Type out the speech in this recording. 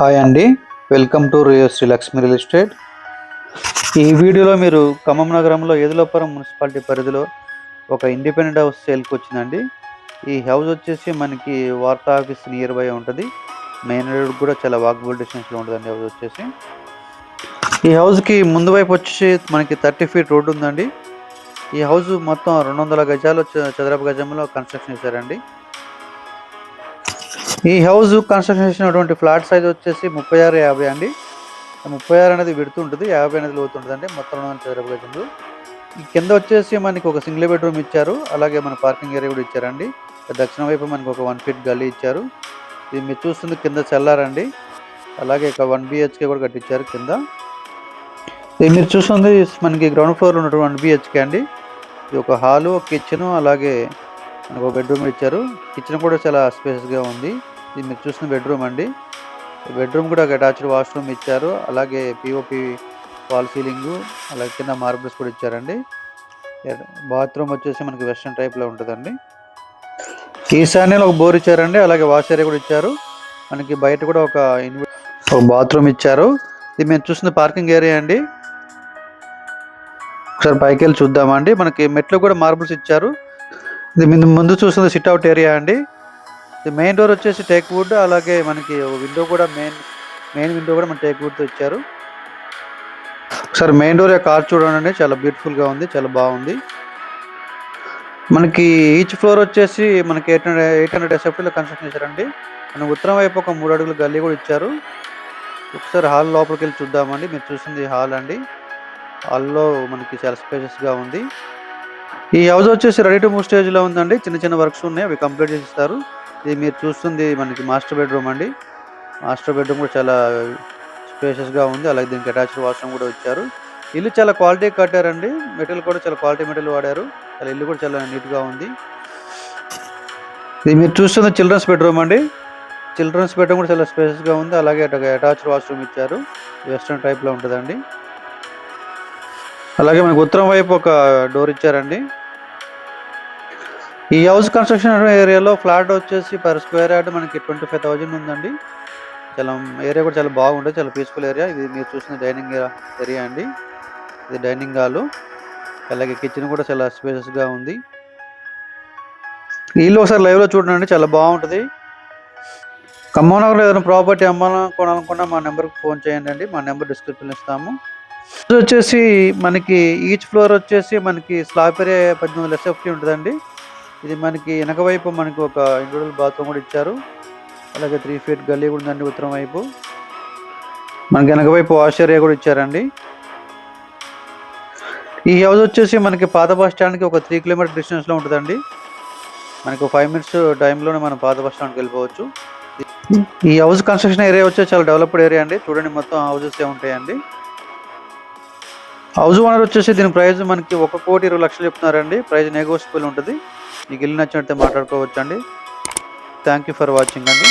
Hi అండి. Welcome to real Sri Lakshmi real estate. ఈ వీడియోలో మీరు ఖమ్మం నగరంలో ఏదులపురం మున్సిపాలిటీ పరిధిలో ఒక ఇండిపెండెంట్ హౌస్ సేల్కి వచ్చిందండి. ఈ హౌస్ వచ్చేసి మనకి వార్తా ఆఫీస్ నియర్ బై ఉంటుంది. మెయిన్ రోడ్ కూడా చాలా వాకబుల్ డిస్టెన్స్లో ఉంటుందండి హౌస్ వచ్చేసి. ఈ హౌస్కి ముందు వైపు వచ్చేసి మనకి థర్టీ ఫీట్ రోడ్డు ఉందండి. ఈ హౌస్ మొత్తం రెండు వందల గజాలు చ- చదరపు గజంలో కన్స్ట్రక్షన్ చేశారండి. ఈ హౌస్ కన్స్ట్రక్షన్ చేసినటువంటి ఫ్లాట్ సైజ్ వచ్చేసి ముప్పై ఆరు యాభై అండి. ముప్పై ఆరు అనేది విడుతుంటుంది యాభై అనేది లోతుంటుంది అండి మొత్తం రెండు వందల చదరపు గజములు. ఈ కింద వచ్చేసి మనకి ఒక సింగిల్ బెడ్రూమ్ ఇచ్చారు అలాగే మన పార్కింగ్ ఏరియా కూడా ఇచ్చారండి. దక్షిణ వైపు మనకి ఒక వన్ ఫీట్ గల్లీ ఇచ్చారు. ఇది మీరు చూస్తుంది కింద చల్లారండి అలాగే ఇక వన్ బిహెచ్కే కూడా కట్టించారు కింద. ఇది మీరు చూస్తుంది మనకి గ్రౌండ్ ఫ్లోర్ ఉన్నటువంటి వన్ బిహెచ్కే అండి. ఇది ఒక హాలు కిచెను కిచెన్ అలాగే ఒక బెడ్రూమ్ ఇచ్చారు. కిచెన్ కూడా చాలా స్పేసెస్గా ఉంది. ఇది మీరు చూసిన బెడ్రూమ్ అండి. బెడ్రూమ్ కూడా అటాచ్డ్ వాష్రూమ్ ఇచ్చారు. అలాగే పిఓపి వాల్ సీలింగ్ అలాగే కింద మార్బుల్స్ కూడా ఇచ్చారండి. బాత్రూమ్ వచ్చేసి మనకి వెస్ట్రన్ టైప్లో ఉంటుందండి. ఈశాన్యంలో ఒక బోర్ ఇచ్చారండి. అలాగే వాష్ ఏరియా కూడా ఇచ్చారు. మనకి బయట కూడా ఒక ఒక బాత్రూమ్ ఇచ్చారు. ఇది మేము చూసిన పార్కింగ్ ఏరియా అండి. ఒకసారి పైకి వెళ్ళి చూద్దామండి. మనకి మెట్లు కూడా మార్బుల్స్ ఇచ్చారు. ఇది ముందు ముందు చూస్తుంది సిట్ అవుట్ ఏరియా అండి. ఇది మెయిన్ డోర్ వచ్చేసి టేక్ వుడ్ అలాగే మనకి విండో కూడా మెయిన్ మెయిన్ విండో కూడా మన టేక్ వుడ్తో ఇచ్చారు. ఒకసారి మెయిన్ డోర్ యొక్క చూడండి చాలా బ్యూటిఫుల్గా ఉంది చాలా బాగుంది. మనకి ఈచ్ ఫ్లోర్ వచ్చేసి మనకి ఎయిట్ హండ్రెడ్ ఎయిట్ హండ్రెడ్ ఎస్ఎఫ్టీలో కన్స్ట్రక్షన్ చేశారండి. మన ఉత్తరం వైపు ఒక మూడు అడుగుల గల్లీ కూడా ఇచ్చారు. ఒకసారి హాల్ లోపలికి వెళ్ళి చూద్దామండి. మీరు చూసింది హాల్ అండి. హాల్లో మనకి చాలా స్పేషియస్గా ఉంది. ఈ హౌస్ వచ్చేసి రెడీ టు మూవ్ స్టేజ్లో ఉందండి. చిన్న చిన్న వర్క్స్ ఉన్నాయి. అవి కంప్లీట్ చేసిస్తారు. ఇది మీరు చూస్తుంది మనకి మాస్టర్ బెడ్రూమ్ అండి. మాస్టర్ బెడ్రూమ్ కూడా చాలా స్పేషియస్గా ఉంది. అలాగే దీనికి అటాచ్డ్ వాష్రూమ్ కూడా ఇచ్చారు. ఇల్లు చాలా క్వాలిటీ కట్టారండి. మెటీరియల్ కూడా చాలా క్వాలిటీ మెటీరియల్ వాడారు. చాలా ఇల్లు కూడా చాలా నీట్గా ఉంది. ఇది మీరు చూస్తుంది చిల్డ్రన్స్ బెడ్రూమ్ అండి. చిల్డ్రన్స్ బెడ్రూమ్ కూడా చాలా స్పేసెస్గా ఉంది. అలాగే అటాచ్డ్ వాష్రూమ్ ఇచ్చారు. వెస్ట్రన్ టైప్లో ఉంటుందండి. అలాగే మనకు ఉత్తరం వైపు ఒక డోర్ ఇచ్చారండి. ఈ హౌస్ కన్స్ట్రక్షన్ ఏరియాలో ఫ్లాట్ వచ్చేసి పర్ స్క్వేర్ యార్డ్ మనకి ట్వంటీ ఫైవ్ థౌజండ్ ఉందండి. చాలా ఏరియా కూడా చాలా బాగుంటుంది చాలా పీస్ఫుల్ ఏరియా ఇది మీరు చూసిన డైనింగ్ ఏరియా అండి. ఇది డైనింగ్ హాలు అలాగే కిచెన్ కూడా చాలా స్పేసెస్గా ఉంది. వీళ్ళు ఒకసారి లైవ్లో చూడండి చాలా బాగుంటుంది. ఖమ్మం నగర్లో ఏదైనా ప్రాపర్టీ అమ్మాలనుకోవాలనుకున్నా మా నెంబర్కి ఫోన్ చేయండి అండి. మా నెంబర్ డిస్క్రిప్షన్ ఇస్తాము. వచ్చేసి మనకి ఈచ్ ఫ్లోర్ వచ్చేసి మనకి స్లాబ్ ఏరియా పద్దెనిమిది వందల ఎస్ఎఫ్టీ ఉంటుందండి. ఇది మనకి వెనక వైపు మనకి ఒక ఇండివిజువల్ బాత్రూమ్ కూడా ఇచ్చారు. అలాగే త్రీ ఫీట్ గల్లీ కూడా ఉందండి ఉత్తరం వైపు. మనకి వెనక వైపు వాష్ ఏరియా కూడా ఇచ్చారండి. ఈ హౌస్ వచ్చేసి మనకి పాత బస్ స్టాండ్కి ఒక త్రీ కిలోమీటర్ డిస్టెన్స్లో ఉంటుందండి. మనకు ఫైవ్ మినిట్స్ టైంలోనే మనం పాత బస్ స్టాండ్కి వెళ్ళిపోవచ్చు. ఈ హౌస్ కన్స్ట్రక్షన్ ఏరియా వచ్చి చాలా డెవలప్డ్ ఏరియా అండి. చూడండి మొత్తం హౌసెస్ ఏ ఉంటాయండి. హౌస్ ఓనర్ వచ్చేసి దీని ప్రైస్ మనకి ఒక కోటి ఇరవై లక్షలు చెప్తున్నారండి. ప్రైస్ నెగోషియబుల్ ఉంటుంది. మీకు ఇల్లు నచ్చినట్టే మాట్లాడుకోవచ్చు అండి థ్యాంక్ యూ ఫర్ వాచింగ్ అండి.